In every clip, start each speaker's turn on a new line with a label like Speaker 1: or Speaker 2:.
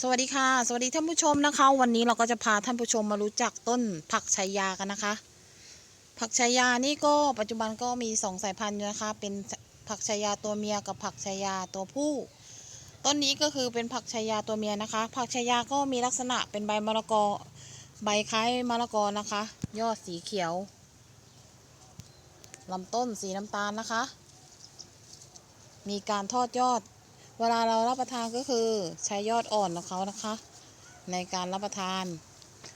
Speaker 1: สวัสดีค่ะ สวัสดีท่านผู้ชมนะคะ วันนี้เราก็จะพาท่านผู้ชมมารู้จักต้นผักชายากันนะคะ ผักชายานี่ก็ปัจจุบันก็มีสองสายพันธุ์นะคะ เป็นผักชายาตัวเมียกับผักชายาตัวผู้ ต้นนี้ก็คือเป็นผักชายาตัวเมียนะคะ ผักชายาก็มีลักษณะเป็นใบมะละกอ ใบคล้ายมะละกอนะคะ ยอดสีเขียวลำต้นสีน้ำตาลนะคะ มีการทอดยอด เวลาเรารับประทานก็คือใช้ยอดอ่อนของเขานะคะ ในการรับประทาน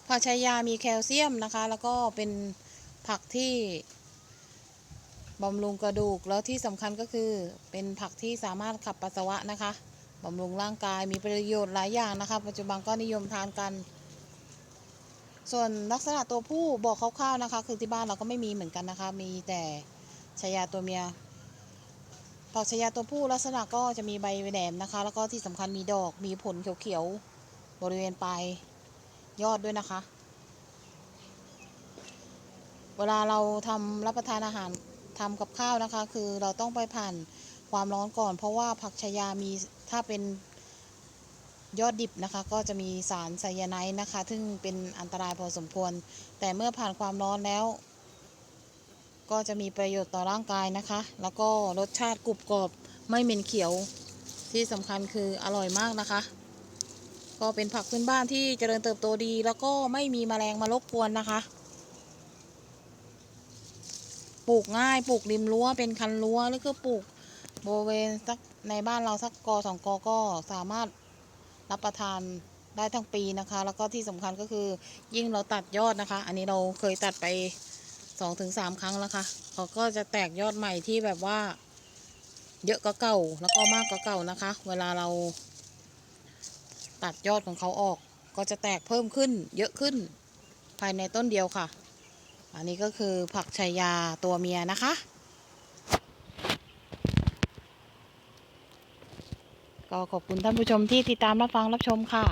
Speaker 1: ผักชายามีแคลเซียมนะคะ แล้วก็เป็นผักที่บำรุงกระดูกแล้วที่สำคัญก็คือเป็นผักที่สามารถขับปัสสาวะนะคะบำรุงร่างกายมีประโยชน์หลายอย่างนะคะ ปัจจุบันก็นิยมทานกัน ส่วนลักษณะตัวผู้บอกคร่าวๆนะคะ คือที่บ้านเราก็ไม่มีเหมือนกันนะคะ มีแต่ชายาตัวเมีย ผักชายาตัวผู้ลักษณะก็จะมีใบแหลมนะคะ แล้วก็ที่สำคัญมีดอกมีผลเขียวๆบริเวณปลายยอดด้วยนะคะ เวลาเราทำรับประทานอาหารทำกับข้าวนะคะ คือเราต้องไปผ่านความร้อนก่อน เพราะว่าผักชายามีถ้าเป็นยอดดิบนะคะ ก็จะมีสารไซยาไนด์นะคะ ซึ่งเป็นอันตรายพอสมควร แต่เมื่อผ่านความร้อนแล้ว ก็จะมีประโยชน์ต่อร่างกายนะคะ แล้วก็รสชาติกรุบกรอบไม่เหม็นเขียวที่สำคัญคืออร่อยมากนะคะ ก็เป็นผักพื้นบ้านที่เจริญเติบโตดี แล้วก็ไม่มีแมลงมารบกวนนะคะ ปลูกง่ายปลูกริมรั้วเป็นคันรั้วหรือก็ปลูกบริเวณสักในบ้านเราสักกอสองกอก็สามารถรับประทานได้ทั้งปีนะคะ แล้วก็ที่สำคัญก็คือยิ่งเราตัดยอดนะคะ อันนี้เราเคยตัดไป สองถึงสามครั้งแล้วค่ะเขาก็จะแตกยอดใหม่ที่แบบว่า เยอะก็เก่าแล้วก็มากก็เก่านะคะ เวลาเรา ตัดยอดของเขาออก ก็จะแตกเพิ่มขึ้น เยอะขึ้น ภายในต้นเดียวค่ะ อันนี้ก็คือผักชายาตัวเมียนะคะก็ขอบคุณท่านผู้ชมที่ติดตามรับฟังรับชมค่ะ